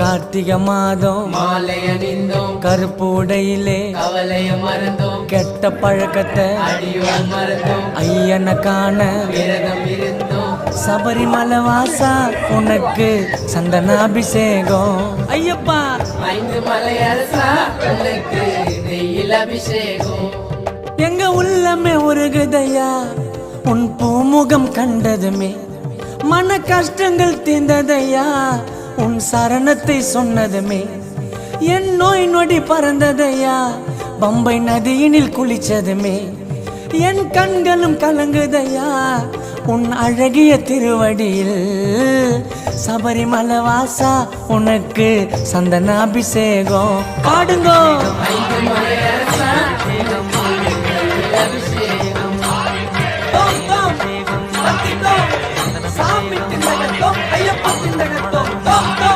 கார்த்திகை மாதம் மாலை அணிந்தோம். கருப்பு உடையிலே கவலைய மறந்தோம். கெட்ட பழக்கத்தை மறந்தோம். ஐயனை காண விரதம் இருந்தோம். சபரிமலை வாசா உனக்கு சந்தனாபிஷேகம் ஐயப்பா! ஐந்து மலை அரசா உனக்கு நெய்யில் அபிஷேகம். எங்க உள்ளமே உருகுதையா? உன் பூமுகம் கண்டதுமே. மன கஷ்டங்கள் தீர்ந்ததையா? உன் சரணத்தை சொன்னதுமே என் நோய் நொடி பறந்ததையா? பம்பை நதியினில் குளிச்சதுமே என் கண்களும் கலங்குதையா? உன் அழகிய திருவடியில் சபரிமலை வாசா உனக்கு சந்தனாபிஷேகம் பாடுங்கோ. தோம் தோம்